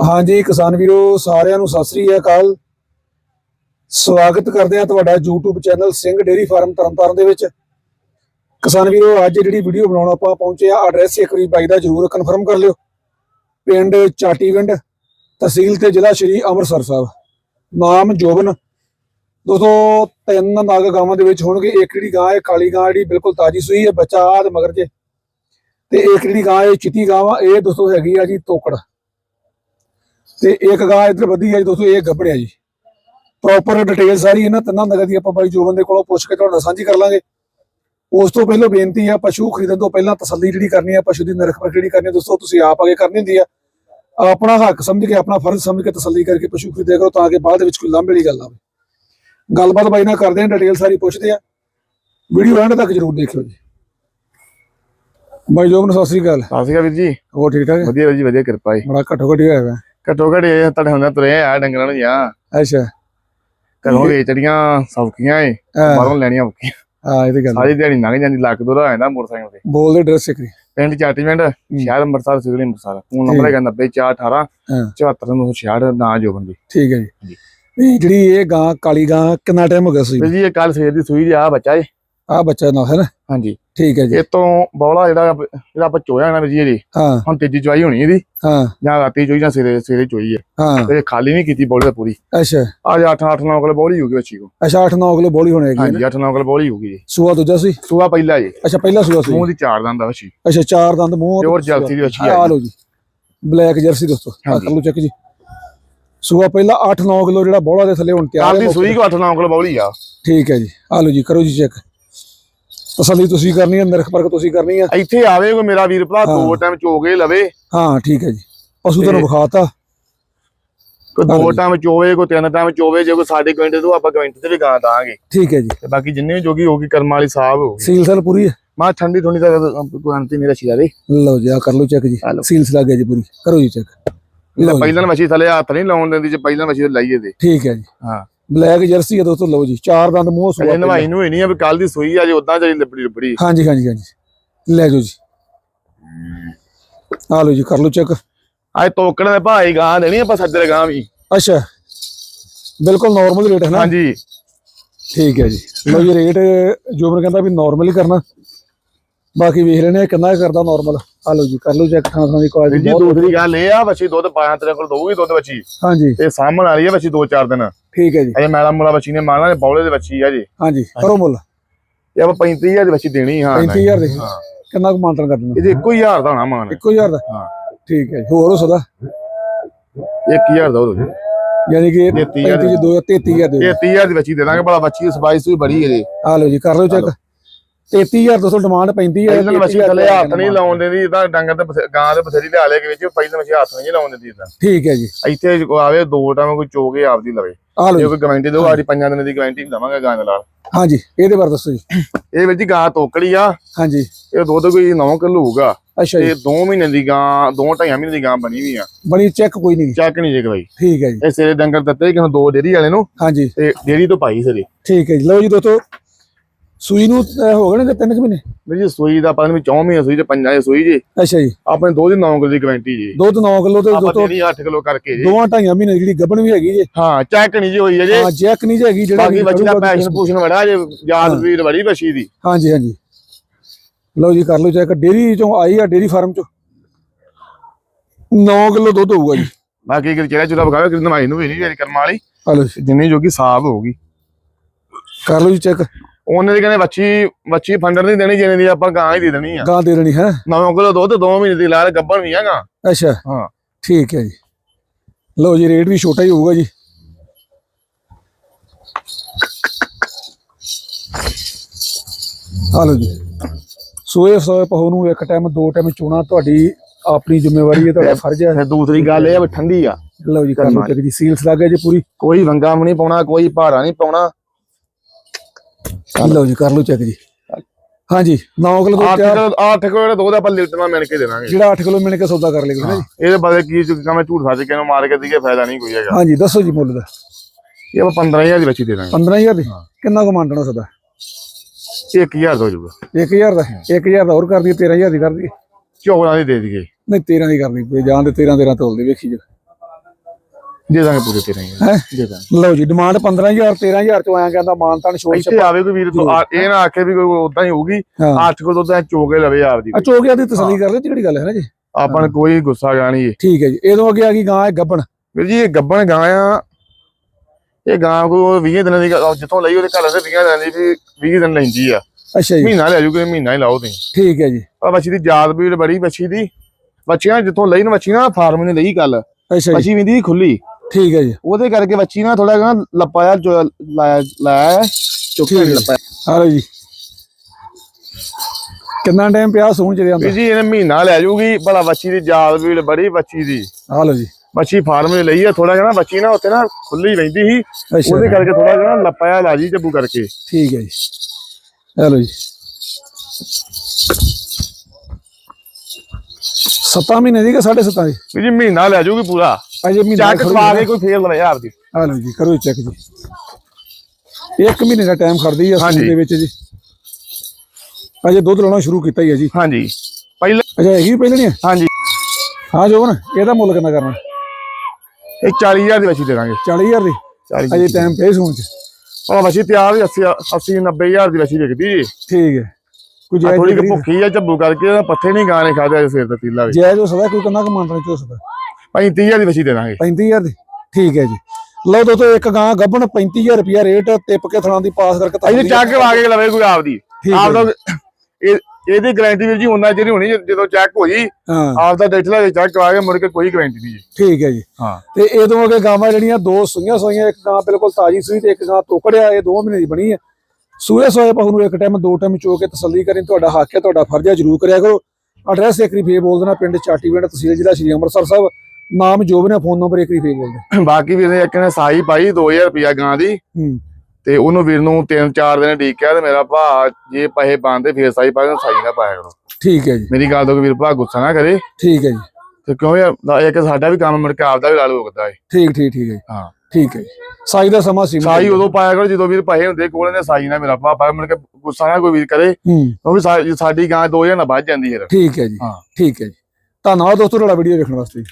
ਹਾਂਜੀ ਕਿਸਾਨ ਵੀਰੋ, ਸਾਰਿਆਂ ਨੂੰ ਸਤਿ ਸ੍ਰੀ ਅਕਾਲ। ਸਵਾਗਤ ਕਰਦੇ ਹਾਂ ਤੁਹਾਡਾ YouTube channel Singh dairy farm Tarn Taran ਦੇ ਵਿੱਚ। ਕਿਸਾਨ ਵੀਰੋ, ਅੱਜ ਜਿਹੜੀ ਵੀਡੀਓ ਬਣਾਉਣ ਆਪਾਂ ਪਹੁੰਚੇ ਆ ਐਡਰੈਸ ਇੱਕ ਵਾਰੀ ਬਾਈ ਦਾ ਜਰੂਰ ਕਨਫਰਮ ਕਰ ਲਿਓ। ਪਿੰਡ ਚਾਟੀਵਿੰਡ, ਤਹਿਸੀਲ ਤੇ ਜ਼ਿਲ੍ਹਾ ਸ਼੍ਰੀ ਅੰਮ੍ਰਿਤਸਰ ਸਾਹਿਬ। ਨਾਮ ਜੋਬਨ। ਦੋਸਤੋ, ਤਿੰਨ ਨਾਗ ਗਾਵਾਂ ਦੇ ਵਿੱਚ ਹੋਣਗੇ। ਇੱਕ ਜਿਹੜੀ ਗਾਂ ਹੈ ਕਾਲੀ ਗਾਂ, ਜਿਹੜੀ ਬਿਲਕੁਲ ਤਾਜੀ ਸੂਈ ਹੈ, ਬੱਚਾ ਆਦ ਮਗਰ ਜੇ। ਤੇ ਇੱਕ ਜਿਹੜੀ ਗਾਂ ਹੈ ਚਿੱਟੀ ਗਾਂ ਵਾ। ਇਹ ਦੋਸਤੋ ਹੈਗੀ ਆ ਜੀ ਤੋਕੜ। ਤੇ ਇੱਕ ਗਾਂ ਇੱਧਰ ਵਧੀ ਹੈ ਜੀ ਦੋਸਤੋ ਇਹ ਗੱਭੜਿਆ ਜੀ। ਪ੍ਰੋਪਰ ਡਿਟੇਲ ਸਾਰੀ ਇਹਨਾਂ ਤਿੰਨਾਂ ਨਗਰ ਦੀ ਆਪਾਂ ਬਾਈ ਜੋਬਨ ਦੇ ਕੋਲੋਂ ਪੁੱਛ ਕੇ ਤੁਹਾਡੇ ਨਾਲ ਸਾਂਝੀ ਕਰ ਲਾਂਗੇ। ਉਸ ਤੋਂ ਪਹਿਲਾਂ ਬੇਨਤੀ ਆ ਪਸ਼ੂ ਖਰੀਦਣ ਤੋਂ ਪਹਿਲਾਂ ਤਸੱਲੀ ਜਿਹੜੀ ਕਰਨੀ ਆ ਪਸ਼ੂ ਦੀ ਨਿਰਖ ਜਿਹੜੀ ਕਰਨੀ ਆ ਦੋਸਤੋ ਤੁਸੀਂ ਆਪ ਅੱਗੇ ਕਰਨੀ ਹੁੰਦੀ ਆ। ਆਪਣਾ ਹੱਕ ਸਮਝ ਕੇ ਆਪਣਾ ਫਰਜ਼ ਸਮਝ ਕੇ ਤਸੱਲੀ ਕਰਕੇ ਪਸ਼ੂ ਖਰੀਦਿਆ ਕਰੋ ਤਾਂ ਕਿ ਬਾਅਦ ਦੇ ਵਿੱਚ ਕੋਈ ਲਾਂਭੇ ਵਾਲੀ ਗੱਲ ਹੋਵੇ ਗੱਲਬਾਤ ਬਾਈ ਨਾਲ ਕਰਦੇ ਆ ਡਿਟੇਲ ਸਾਰੀ ਪੁੱਛਦੇ ਆ। ਵੀਡੀਓ ਐਂਡ ਤੱਕ ਜਰੂਰ ਦੇਖਿਓ ਜੀ। ਬਾਈ ਜੋਬਨ ਸਤਿ ਸ੍ਰੀ ਅਕਾਲ। ਸਤਿ ਸ਼੍ਰੀ ਅਕਾਲ ਵੀਰ ਜੀ। ਹੋਰ ਠੀਕ ਠਾਕ? ਹੈ? ਵਧੀਆ ਜੀ ਵਧੀਆ ਕਿਰਪਾ ਜੀ। ਬੜਾ ਘੱਟੋ ਘੱਟ ਹੀ ਹੋਇਆ ਵਾ। ਘੱਟੋ ਇਹ ਤੁਹਾਡੇ ਹੁੰਦੇ ਤੁਰੇ ਆ ਡੰਗਰਾਂ ਨੂੰ ਜਾਂ। ਅੱਛਾ। ਘਰੋਂ ਵੇਚੜੀਆਂ ਸੌਕੀਆਂ ਏ ਬਾਹਰੋਂ ਲੈਣੀਆਂ ਔਖੀਆਂ। ਹਾਂ ਇਹ ਤੇ ਗੱਲ। ਸਾਰੀ ਦਿਹਾੜੀ ਲੰਘ ਜਾਂਦੀ ਲੱਖ ਦੋ ਦਾ ਜਾਂਦਾ ਮੋਟਰਸਾਈਕਲ ਤੇ। ਬੋਲਦੇ ਡਰੈਸ ਇੱਕ ਵਾਰੀ। ਪਿੰਡ ਚਾਟੀਵਿੰਡ ਸ਼ਹਿਰ Amritsar civil Amritsar. Phone number ਹੈਗਾ 90418 ਹਾਂ। 74966 ਨਾ ਜੋ ਬੰਦੀ। ਠੀਕ ਹੈ ਜੀ। ਇਹ ਜਿਹੜੀ ਇਹ ਗਾਂ ਕਾਲੀ ਗਾਂ ਕਿੰਨਾ ਟਾਈਮ ਹੋ ਗਿਆ ਸੀ ਜੀ ਇਹ ਕੱਲ ਸਵੇਰ ਦੀ ਸੂਈ ਜੀ ਆ ਬੱਚਾ ਏ। ਆ ਬੱਚਾ ਨਾ ਹੈ ਨਾ? ਹਾਂਜੀ। ਠੀਕ ਹੈ ਜੀ। ਇਹ ਤੋਂ ਬੌਲਾ ਜਿਹੜਾ ਜਿਹੜਾ ਆਪਾਂ ਚੋਇਆ ਨਾ ਜੀ ਇਹਦੀ ਹਾਂ। ਹੁਣ ਤੀਜੀ ਚਵਾਈ ਹੋਣੀ ਇਹਦੀ। ਹਾਂ। ਜਾਂ ਰਾਤੀ ਚੋਈ ਜਾਂ ਸਵੇਰੇ ਸਵੇਰੇ ਚੋਈ ਹੈ। ਹਾਂ। ਤੇ ਖਾਲੀ ਨਹੀਂ ਕੀਤੀ ਬੌਲੇ ਪੂਰੀ। ਅੱਛਾ। ਅੱਜ 8 8 9 ਕਿਲੋ ਬੌਲੀ ਹੋਊਗੀ ਬੱਚੀ ਕੋ ਅੱਛਾ 8 9 ਕਿਲੋ ਬੋਲੀ ਹੋਣੀ ਹੈਗੀ ਹਾਂਜੀ 8 9 ਕਿਲੋ ਬੌਲੀ ਹੋਊਗੀ ਜੀ। ਸੂਆ ਦੂਜਾ ਸੀ? ਸੂਆ ਪਹਿਲਾ ਜੀ। ਅੱਛਾ ਪਹਿਲਾ ਸੂਆ ਸੀ। ਮੂੰਹ ਦੀ ਚਾਰ ਦੰਦ ਆ ਬੱਚੀ। ਅੱਛਾ ਚਾਰ ਦੰਦ ਮੂੰਹ ਪਿਓਰ ਜਰਸੀ ਦੀ ਬੱਚੀ ਆ। ਆ। ਲਓ ਜੀ। ਬਲੈਕ ਜਰਸੀ ਦੋਸਤੋ ਆ ਹਾਂਜੀ। ਕਰ ਲਓ ਚੈੱਕ ਜੀ। ਸੂਆ ਪਹਿਲਾ 8 9 ਕਿਲੋ ਜਿਹੜਾ ਬੋਲਾ ਦੇ ਥੱਲੇ ਹੁਣ ਤਿਆਰ ਹੈ ਸੂਈ ਕੋ 8 9 ਕਿਲੋ ਬੌਲੀ ਆ। ਠੀਕ ਹੈ ਜੀ। ਆ ਲਓ ਜੀ ਕਰੋ ਜੀ ਚੈੱਕ। ਤਸੱਲੀ ਤੁਸੀਂ ਕਰਨੀ ਹੈ ਨਿਰਖ ਪਰਖ ਤੁਸੀਂ ਕਰਨੀ ਹੈ ਇੱਥੇ ਆਵੇ ਕੋਈ ਮੇਰਾ ਵੀਰ ਭਰਾ ਦੋ। ਟਾਈਮ ਚੋਗੇ ਲਵੇ। ਹਾਂ ਠੀਕ ਹੈ ਜੀ। ਪਸ਼ੂ ਤੁਹਾਨੂੰ ਵਿਖਾਤਾ। ਕੋਈ ਦੋ। ਟਾਈਮ ਚੋਵੇ ਕੋਈ ਤਿੰਨ ਟਾਈਮ ਚੋਵੇ ਜੇ ਕੋਈ ਸਾਡੇ ਕੁਇੰਟਲ ਤੋਂ ਆਪਾਂ ਕੁਇੰਟਲ ਤੇ ਵੀ ਗਾਂ ਦਾਂਗੇ। ਠੀਕ ਹੈ ਜੀ। ਤੇ ਬਾਕੀ ਜਿੰਨੇ ਵੀ ਜੋਗੀ ਹੋਗੀ ਕਰਮ ਵਾਲੀ ਸਾਹਿਬ ਹੋਗੀ ਸੀਲ ਸੈਲ ਪੂਰੀ ਹੈ? ਮਾ ਠੰਡੀ ਠੰਡੀ ਦਾ ਕੋਈ ਅੰਤ ਮੇਰਾ ਸ਼ੀਰਾ ਦੇ। ਲਓ ਜੀ ਆ ਕਰ ਲਓ ਚੈੱਕ ਜੀ। ਸੀਲਸ ਲੱਗ ਗਿਆ ਜੀ ਪੂਰੀ। ਕਰੋ ਜੀ ਚੈੱਕ ਪਹਿਲਾਂ ਮੱਛੀ ਥੱਲੇ ਹੱਥ ਨਹੀਂ ਲਾਉਣ ਦਿੰਦੀ ਜੇ ਪਹਿਲਾਂ ਮੱਛੀ ਲਾਈਏ ਤੇ ਠੀਕ ਹੈ ਜੀ। ਹਾਂ। ਬਲੈਕ ਜਰਸੀ ਹੈ ਦੋਸਤੋ ਲਓ ਜੀ ਚਾਰ ਦੰਦ ਮੂੰਹ ਸੁਆ ਨਵਾਈ ਨੂੰ ਹੀ ਨਹੀਂ ਆ ਵੀ ਕੱਲ ਦੀ ਸੂਈ ਆ ਜੇ ਉਦਾਂ ਜਾਈ ਲਿਬੜੀ ਲਿਬੜੀ। ਹਾਂਜੀ ਹਾਂਜੀ ਹਾਂਜੀ। ਲੈ ਜਾਓ ਜੀ। ਆ ਲਓ ਜੀ ਕਰ ਲਓ ਚੈੱਕ। ਅੱਜ ਤੋਕੜ ਦੇ ਭਾਈ ਗਾਂ ਦੇਣੀ ਆਪਾਂ ਸੱਜਰੇ ਗਾਂ ਵੀ। ਅੱਛਾ। ਬਿਲਕੁਲ ਨਾਰਮਲ ਰੇਟ ਹੈ ਨਾ? ਹਾਂਜੀ। ਠੀਕ ਹੈ ਜੀ। ਲਓ ਜੀ ਰੇਟ ਜੋ ਮੈਂ ਕਹਿੰਦਾ ਵੀ ਨਾਰਮਲ ਹੀ ਕਰਨਾ। ਬਾਕੀ ਵੇਖ ਲੈਣੇ ਕਿੰਨਾ ਕਰਦਾ ਨਾਰਮਲ ਆ ਲਓ ਜੀ ਕਰ ਲਓ ਚੈੱਕ ਥਾਂ ਥਾਂ ਦੀ ਕੁਆਲਿਟੀ ਜੀ ਦੂਸਰੀ ਗੱਲ ਇਹ ਆ ਬੱਚੀ ਦੁੱਧ ਪਾਇਆ ਤੇਰੇ ਕੋਲ ਦਊਗੀ ਦੁੱਧ ਬੱਚੀ ਹਾਂਜੀ। ਤੇ ਸਾਹਮਣ ਆ ਬੱਚੀ ਦੋ ਚਾਰ ਦਿਨ। ਠੀਕ ਹੈ ਜੀ। ਅਜੇ ਮੈਲਾ ਮੁਲਾ ਬੱਚੀ ਨੇ ਮਾਰਨਾ ਬੌਲੇ ਦੇ ਬੱਚੀ ਆ ਜੀ। ਹਾਂਜੀ ਕਰੋ ਮੁੱਲ। ਇਹ ਆਪਾਂ 35000 ਦੀ ਬੱਚੀ ਦੇਣੀ ਹਾਂ 35000 ਦੇ? ਹਾਂ। ਕਿੰਨਾ ਕੁ ਮਾਨਤਨ ਕਰ ਦਿੰਦਾ ਇਹਦੇ ਇੱਕੋ ਹੀ ਹਜ਼ਾਰ ਦਾ ਹੋਣਾ ਮਾਨ। ਇੱਕੋ ਹਜ਼ਾਰ ਦਾ? ਹਾਂ। ਠੀਕ ਹੈ। ਹੋਰ ਹੋ ਸਕਦਾ 1000 ਦਾ ਹੋ ਜੇ ਯਾਨੀ ਕਿ 33,000 35 ਦੋ 33000 ਦੇ ਇਹ 30000 ਦੀ ਬੱਚੀ ਦੇ ਦਾਂਗੇ ਭਲਾ ਬੱਚੀ ਦੀ ਸਪਾਈਸ ਵੀ ਬੜੀ ਹੈ ਜੀ। ਆ ਲਓ ਜੀ ਕਰ ਲਓ ਚੈੱਕ 33000 ਤੋਂ ਡਿਮਾਂਡ 35000 ਇਹਨਾਂ ਬੱਚੀ ਥੱਲੇ ਹੱਥ ਨਹੀਂ ਲਾਉਣ ਦਿੰਦੀ ਇਦਾਂ ਡੰਗਰ ਤੇ ਗਾਂ ਦੇ ਬਥੇਰੀ ਲਿਆ ਲੈ ਕੇ ਵਿੱਚ ਪਹਿਲਾਂ ਬੱਚੀ ਹੱਥ ਨਹੀਂ ਲਾਉਣ ਦਿੰਦੀ ਇਦਾਂ ਠੀਕ ਹੈ ਜੀ। ਇੱਥੇ ਕੋਈ ਆਵੇ ਦੋ ਟਾਈਮ ਕੋਈ ਚੋਗੇ ਆਪਦੀ ਲਵੇ। ਜੇ ਕੋਈ ਗਾਰੰਟੀ ਦੋ ਆੜੀ ਪੰਜਾਂ ਦਿਨਾਂ ਦੀ ਗਾਰੰਟੀ ਦਵਾਂਗੇ ਗਾਂ ਦੇ ਨਾਲ। ਹਾਂਜੀ ਇਹਦੇ ਬਾਰੇ ਦੱਸੋ ਜੀ। ਇਹ ਵਿੱਚ ਗਾਂ ਤੋਕੜੀ ਆ। ਹਾਂਜੀ। ਇਹ ਦੁੱਧ ਕੋਈ 9 ਕਿਲੋ ਹੋਊਗਾ। ਅੱਛਾ ਜੀ। ਇਹ 2 ਮਹੀਨੇ ਦੀ ਗਾਂ 2 2.5 ਮਹੀਨੇ ਦੀ ਗਾਂ ਬਣੀ ਵੀ ਆ। ਬਣੀ ਚੈੱਕ ਕੋਈ ਨਹੀਂ। ਚੱਕ ਨਹੀਂ ਜੇ ਬਾਈ ਠੀਕ ਹੈ ਜੀ। ਇਹ ਸਿਰੇ ਡੰਗਰ ਦਿੱਤੇ ਕਿ ਦੋ ਡੇਰੀ ਵਾਲੇ ਨੂੰ। ਹਾਂਜੀ। ਤੇ ਡੇਰੀ ਤੋਂ ਪਾਈ ਸਿਰੇ। ਠੀਕ ਹੈ ਜੀ। ਲਓ ਜੀ ਦੋਸਤੋ ਸੂਈ ਨੂੰ ਅਹ, ਹੋ ਗਏ ਨੇ ਕਿ ਤਿੰਨ ਕੁ ਮਹੀਨੇ? ਜੀ ਸੂਈ ਦਾ ਪਤਾ ਨਹੀਂ 4 ਮਹੀਨੇ ਸੂਈ ਤੇ ਪੰਜਾਂ ਦੀ ਸੂਈ ਜੀ। ਅੱਛਾ ਜੀ। ਆਪਣੇ ਦੋ ਦੀ 9 ਕਿਲੋ ਦੀ ਗਾਰੰਟੀ ਜੀ। ਦੁੱਧ 9 ਕਿਲੋ ਤੇ ਆਪਾਂ ਦੋਸਤੋ ਤੇਰੀ 8 ਕਿਲੋ ਕਰਕੇ ਜੀ। ਦੋਵਾਂ ਢਾਈਆਂ ਮਹੀਨੇ ਦੀ ਜਿਹੜੀ ਗੱਭਣ ਵੀ ਹੈਗੀ ਜੀ। ਹਾਂ ਚੈੱਕ ਨਹੀਂ ਜੀ ਹੋਈ ਹੈ ਜੀ ਹਾਂ ਜੈਕ ਨਹੀਂ ਜੀ ਹੈਗੀ ਜਿਹੜਾ ਬਾਕੀ ਬੱਚੀ ਦਾ ਪੈਸ਼ਨ ਪੂਸ਼ਨ ਵੜਾ ਜੇ ਯਾਦ ਵੀਰ ਬੜੀ ਬੱਚੀ ਦੀ। ਹਾਂਜੀ ਹਾਂਜੀ। ਲਓ ਜੀ ਕਰ ਲਓ ਚੈੱਕ ਡੇਰੀ ਚੋਂ ਆਈ ਆ ਡੇਰੀ ਫਾਰਮ ਚੋਂ। 9 ਕਿਲੋ ਦੁੱਧ ਹੋਊਗਾ ਜੀ। ਬਾਕੀ ਕਿ ਚਿਹਰਾ ਚੁਰਾ ਬਖਾਵੇ ਕਿ ਨਮਾਈ ਨੂੰ ਵੀ ਨਹੀਂ ਕਰਮ ਵਾਲੀ। ਆ ਲਓ ਜੀ। ਜਿੰਨੀ ਜੋਗੀ ਸਾਫ਼ ਹੋਊਗੀ। ਕਰ ਲਓ ਜੀ ਚੈੱਕ ਉਹਨੇ ਦੀ ਕਹਿੰਦੇ ਬੱਚੀ ਬੱਚੀ ਫੰਡਰ ਨਹੀਂ ਦੇਣੀ ਜਿੰਨੇ ਦੀ ਆਪਾਂ ਗਾਂ ਹੀ ਦੇ ਦੇਣੀ ਆ। ਗਾਂ ਦੇ ਦੇਣੀ ਹੈ? 9 ਕਿਲੋ ਦੁੱਧ 2 ਮਹੀਨੇ ਦੀ ਲਾਲ ਗੱਬਣ ਵੀ ਆ ਗਾਂ। ਅੱਛਾ। ਹਾਂ। ਠੀਕ ਹੈ ਜੀ। ਲਓ ਜੀ ਰੇਟ ਵੀ ਛੋਟਾ ਹੀ ਹੋਊਗਾ ਜੀ। ਲਓ ਜੀ। ਸੋਏ ਸੋਏ ਪਹੂ ਨੂੰ ਇੱਕ ਟਾਈਮ ਦੋ ਟਾਈਮ ਚੋਣਾ ਤੁਹਾਡੀ ਆਪਣੀ ਜ਼ਿੰਮੇਵਾਰੀ ਹੈ ਤੁਹਾਡਾ ਫਰਜ਼ ਹੈ। ਦੂਸਰੀ ਗੱਲ ਇਹ ਆ ਵੀ ਠੰਡੀ ਆ। ਲਓ ਜੀ ਕਰ ਲਓ ਜੀ ਸੀਲਸ ਲੱਗ ਜੀ ਪੂਰੀ। ਕੋਈ ਵੰਗਾ ਨਹੀਂ ਪਾਉਣਾ ਕੋਈ ਭਾਰਾ ਨਹੀਂ ਪਾਉਣਾ। ਲਓ ਜੀ ਕਰ ਲਓ ਚੈੱਕ ਜੀ। ਹਾਂਜੀ 9 ਕਿਲੋ ਦੁੱਧ 8 ਤਿਆਰ। ਕਿਲੋ 8 ਕਿਲੋ ਦੁੱਧ ਆਪਾਂ ਲੀਟਰ ਨਾਲ ਮਿਲ ਕੇ ਦੇਵਾਂਗੇ ਜਿਹੜਾ 8 ਕਿਲੋ ਮਿਲ ਕੇ ਸੌਦਾ ਕਰ ਲੇਗਾ ਜੀ? ਇਹਦੇ ਬਾਰੇ ਕੀ ਕਵੇਂ ਝੂਠ ਸੱਚ ਕੇ ਨੂੰ ਮਾਰ ਕੇ ਦੀਏ ਫਾਇਦਾ ਨਹੀਂ ਕੋਈ ਹੈਗਾ। ਹਾਂਜੀ ਦੱਸੋ ਜੀ ਮੁੱਲ ਦਾ। ਇਹ ਆਪਾਂ 15000 ਦੀ ਬੱਚੀ ਦੇ ਦਾਂਗੇ। 15000 ਦੀ? ਕਿੰਨਾ ਕੁ ਮੰਨਣਾ ਸਦਾ? 1000 ਦਾ ਹੋ ਜਾਊਗਾ। 1000 ਦਾ? 1000 ਦਾ ਹੋਰ ਕਰ ਦਈਏ 13000 ਦੀ ਕਰ ਦਈਏ। 14 ਦੀ ਦੇ ਦਈਏ। ਨਹੀਂ 13 ਦੀ ਕਰਨੀ ਪਈ ਤੇ 13 13 ਤੋਲ ਦੇ ਵੇਖੀ ਜੋ ਦੇ ਦਾਂਗੇ ਪੂਰੇ 13000 ਹੈਂ? ਦੇ ਦਾਂਗੇ। ਲਓ ਜੀ ਡਿਮਾਂਡ 15000 13000 ਤੋਂ ਆਇਆ ਕਹਿੰਦਾ ਮਾਨਤਾਨ ਛੋੜ ਇੱਥੇ ਆਵੇ ਕੋਈ ਵੀਰ ਤੋਂ ਆ- ਇਹ ਨਾ ਆਖੇ ਵੀ ਕੋਈ ਉਦਾਂ ਹੀ ਹੋਊਗੀ ਹਾਂ। ਅੱਠ ਕੋ ਦੁੱਧ ਐ ਚੋਗੇ ਲਵੇ ਆਪਦੀ ਆ ਚੋਕਿਆ ਦੀ ਤਸੱਲੀ ਕਰ ਲਈ ਕਿਹੜੀ ਗੱਲ ਹੈ ਨਾ ਜੀ। ਆਪਾਂ ਨੂੰ ਕੋਈ ਗੁੱਸਾ ਗਾਣੀ ਏ ਠੀਕ ਹੈ ਜੀ ਇਹਦੋਂ ਅੱਗੇ ਆ ਗਈ ਗਾਂ ਹੈ ਗੱਬਣ। ਵੀਰ ਜੀ ਇਹ ਗੱਬਣ ਗਾਂ ਆ। ਇਹ ਗਾਂ ਕੋ 20 ਦਿਨਾਂ ਦੀ ਗ- ਜਿੱਥੋਂ ਲਈ ਉਹਦੇ ਘਰ ਦੇ 20 ਦਿਨਾਂ ਦੀ ਵੀ 20 ਦਿਨ ਲੈਂਦੀ ਆ। ਅੱਛਾ ਜੀ। ਮਹੀਨਾ ਲੈ ਜੂਗੇ ਮਹੀਨਾ ਹੀ ਲਾਓ ਤੁਸੀਂ। ਠੀਕ ਹੈ ਜੀ। ਆ ਬੱਚੀ ਦੀ ਜਾਤ ਬੀੜ ਬੜੀ ਬੱਚੀ ਦੀ। ਬੱਚੀਆਂ ਜਿੱਥੋਂ ਲਈ ਨਾ ਬੱਚੀ ਨਾ ਫਾਰਮ ਨੇ ਲਈ ਕੱਲ ਅੱਛਾ ਜੀ। ਬੱਚੀ ਵਿੰਦੀ ਖੁੱਲੀ। ਠੀਕ ਹੈ ਜੀ। ਉਹਦੇ ਕਰਕੇ ਬੱਚੀ ਨਾ ਥੋੜਾ ਜਿਹਾ ਲੱਪਾ ਜਿਹਾ ਜੋ ਲਾਇਆ ਲਾਇਆ ਚੁੱਕੀ ਠੀਕ ਹੈ। ਜੀ। ਕਿੰਨਾ ਟਾਈਮ ਪਿਆ ਸੂਣ ਚ ਵੀਰ ਜੀ ਇਹਨੇ ਮਹੀਨਾ ਲੈ ਜੂਗੀ ਭਲਾ ਬੱਚੀ ਦੀ ਜਾਤ ਬੀੜ ਬੜੀ ਬੱਚੀ ਦੀ। ਆ ਲਓ ਜੀ। ਬੱਚੀ ਫਾਰਮ ਨੇ ਲਈ ਆ ਥੋੜਾ ਜਿਹਾ ਬੱਚੀ ਨਾ ਉੱਥੇ ਨਾ ਖੁੱਲੀ ਰਹਿੰਦੀ ਸੀ। ਉਹਦੇ ਕਰਕੇ ਥੋੜਾ ਜਿਹਾ ਨਾ ਲੱਪਾ ਜਿਹਾ ਲਾ ਜੀ ਜੱਬੂ ਕਰਕੇ। ਠੀਕ ਹੈ ਜੀ। ਲਓ ਜੀ। ਸੱਤਾਂ ਮਹੀਨੇ ਦੀ ਕਿ ਸਾਢੇ ਸੱਤਾਂ ਦੀ? ਵੀਰ ਜੀ ਮਹੀਨਾ ਲੈ ਜੂਗੀ ਪੂਰਾ। ਅਜੇ ਮਹੀਨਾ ਚੱਕ ਖਵਾ ਕੇ ਕੋਈ ਫੇਰ ਲਵੇ ਯਾਰ ਦੀ। ਆ ਲਓ ਜੀ ਕਰੋ ਚੈੱਕ ਜੀ। ਇੱਕ ਮਹੀਨੇ ਦਾ ਟਾਈਮ ਖੜਦੀ ਆ ਹਾਂਜੀ। ਦੇ ਵਿੱਚ ਜੀ। ਅਜੇ ਦੁੱਧ ਲਾਉਣਾ ਸ਼ੁਰੂ ਕੀਤਾ ਹੀ ਆ ਜੀ। ਹਾਂਜੀ। ਪਹਿਲੇ ਅਜਾ ਹੈਗੀ ਪਹਿਲਣੀ ਹਾਂਜੀ। ਹਾਂ ਜੋਬਨ ਇਹਦਾ ਮੁੱਲ ਕਿੰਨਾ ਕਰਨਾ? ਇਹ 40000 ਦੀ ਬੱਚੀ ਦੇ ਦਾਂਗੇ। 40000 ਦੀ? 40 ਅਜੇ ਟਾਈਮ ਪਏ ਸੂਣ ਚ। ਉਹ ਬੱਚੀ ਤਿਆਰ ਵੀ 80 80 90000 ਦੀ ਬੱਚੀ ਵਿਕਦੀ। ਠੀਕ ਹੈ। ਕੋਈ ਥੋੜੀ ਜਾਇਜ਼ ਭੁੱਖੀ ਆ ਝੱਬੂ ਕਰਕੇ ਪੱਥੇ ਨਹੀਂ ਗਾਣੇ ਖਾਦੇ ਅੱਜ ਸਿਰ ਤੇ ਤੀਲਾ ਵੀ। ਜਾਇਜ਼ ਹੋ ਸਕਦਾ ਕੋਈ ਕਿੰਨਾ ਕੁ ਮੰਨਣਾ ਚੋ ਸਕਦਾ। 35000 ਦੀ ਬੱਚੀ ਦੇ ਦਾਂਗੇ। 35000 ਦੀ? ਠੀਕ ਹੈ ਜੀ। ਲਓ ਦੋਸਤੋ ਇੱਕ ਗਾਂ ਗੱਭਣ 35000 ਰੁਪਿਆ ਰੇਟ ਟਿਪ ਕੇ ਥਣਾ ਦੀ ਪਾਸ ਕਰਕੇ ਅਸੀਂ ਚੱਕ ਵਾ ਕੇ ਲਵੇ ਕੋਈ ਆਪਦੀ। ਆਪ ਦਾ ਇਹ ਇਹਦੀ ਗਾਰੰਟੀ ਵੀਰ ਜੀ ਉਹਨਾਂ ਜਿਹੜੀ ਹੋਣੀ ਜਦੋਂ ਚੈੱਕ ਹਾਂ ਆਪ ਦਾ ਡੇਟ ਲਾ ਕੇ ਚੈੱਕ ਕਰਾ ਕੇ ਮੁੜ ਕੇ ਕੋਈ ਗਾਰੰਟੀ ਨਹੀਂ ਜੀ ਠੀਕ ਹੈ ਜੀ। ਹਾਂ। ਤੇ ਇਹਦੋਂ ਅੱਗੇ ਗਾਵਾਂ ਜਿਹੜੀਆਂ ਦੋ ਸੂਈਆਂ ਸੋਈਆਂ ਇੱਕ ਗਾਂ ਬਿਲਕੁਲ ਤਾਜੀ ਸੂਈ ਤੇ ਇੱਕ ਗਾਂ ਤੋਕੜਿਆ ਇਹ ਦੋ ਮਹੀਨੇ ਦੀ ਬਣੀ ਹੈ। ਸੂਏ ਸੋਏ ਪਹੂ ਨੂੰ ਇੱਕ ਟਾਈਮ ਦੋ ਟਾਈਮ ਚੋ ਕੇ ਤਸੱਲੀ ਕਰੀ ਤੁਹਾਡਾ ਹੱਕ ਹੈ ਤੁਹਾਡਾ ਫਰਜ਼ ਹੈ ਜਰੂਰ ਕਰਿਆ ਕਰੋ। ਐਡਰੈਸ ਇੱਕ ਵਾਰੀ ਫੇਰ ਬੋਲ ਦੇਣਾ ਪਿੰਡ ਚਾਟੀਵਿੰਡ ਤਹਿਸੀਲ ਜ਼ਿਲ੍ਹਾ ਸ਼੍ਰੀ ਅੰਮ੍ਰਿਤਸਰ ਸਾਹਿਬ। ਨਾਮ ਜੋਬਨ ਹੈ ਫੋਨ ਨੰਬਰ ਇੱਕ ਵਾਰੀ ਫੇਰ ਬੋਲ ਦੇ ਬਾਕੀ ਵੀਰ ਨੇ ਇੱਕ ਨੇ ਸਾਈ ਪਾਈ 2000 ਰੁਪਿਆ ਗਾਂ ਦੀ। ਹੂੰ। ਤੇ ਉਹਨੂੰ ਵੀਰ ਨੂੰ ਤਿੰਨ ਚਾਰ ਦਿਨ ਡੀਕਿਆ ਤੇ ਮੇਰਾ ਭਾ ਜੇ ਪੈਸੇ ਬੰਦੇ ਫੇਰ ਸਾਈ ਪਾ ਕੇ ਸਾਈ ਨਾ ਪਾਇਆ ਕਰੋ। ਠੀਕ ਹੈ ਜੀ। ਮੇਰੀ ਗੱਲ ਤੋਂ ਵੀਰ ਭਾ ਗੁੱਸਾ ਨਾ ਕਰੇ। ਠੀਕ ਹੈ ਜੀ। ਤੇ ਕਿਉਂ ਯਾਰ ਇੱਕ ਸਾਡਾ ਵੀ ਕੰਮ ਮੁੜ ਕੇ ਆਪਦਾ ਵੀ ਲਾਲੂ ਉਗਦਾ ਏ। ਠੀਕ ਠੀਕ ਠੀਕ ਹੈ ਹਾਂ। ਠੀਕ ਹੈ ਸਾਈ ਦਾ ਸਮਾਂ ਸੀਮਿਤ ਸਾਈ ਹੈ। ਉਦੋਂ ਪਾਇਆ ਕਰੋ ਜਦੋਂ ਵੀਰ ਪੈਸੇ ਹੁੰਦੇ ਕੋਲ ਨੇ ਸਾਈ ਨਾ ਮੇਰਾ ਭਾ ਪਾਇਆ ਮੁੜ ਕੇ ਗੁੱਸਾ ਨਾ ਕੋਈ ਵੀਰ ਕਰੇ। ਹੂੰ। ਉਹ ਵੀ ਸਾ- ਸਾਡੀ ਗਾਂ 2000 ਨਾਲ ਵੱਧ ਜਾਂਦੀ ਯਾਰ। ਠੀਕ ਹੈ ਜੀ। ਹਾਂ। ਠੀਕ ਹੈ ਜੀ। ਧੰਨਵਾਦ ਦੋਸਤੋ ਤੁਹਾਡਾ ਵੀਡੀਓ ਦੇਖਣ ਵਾਸਤੇ।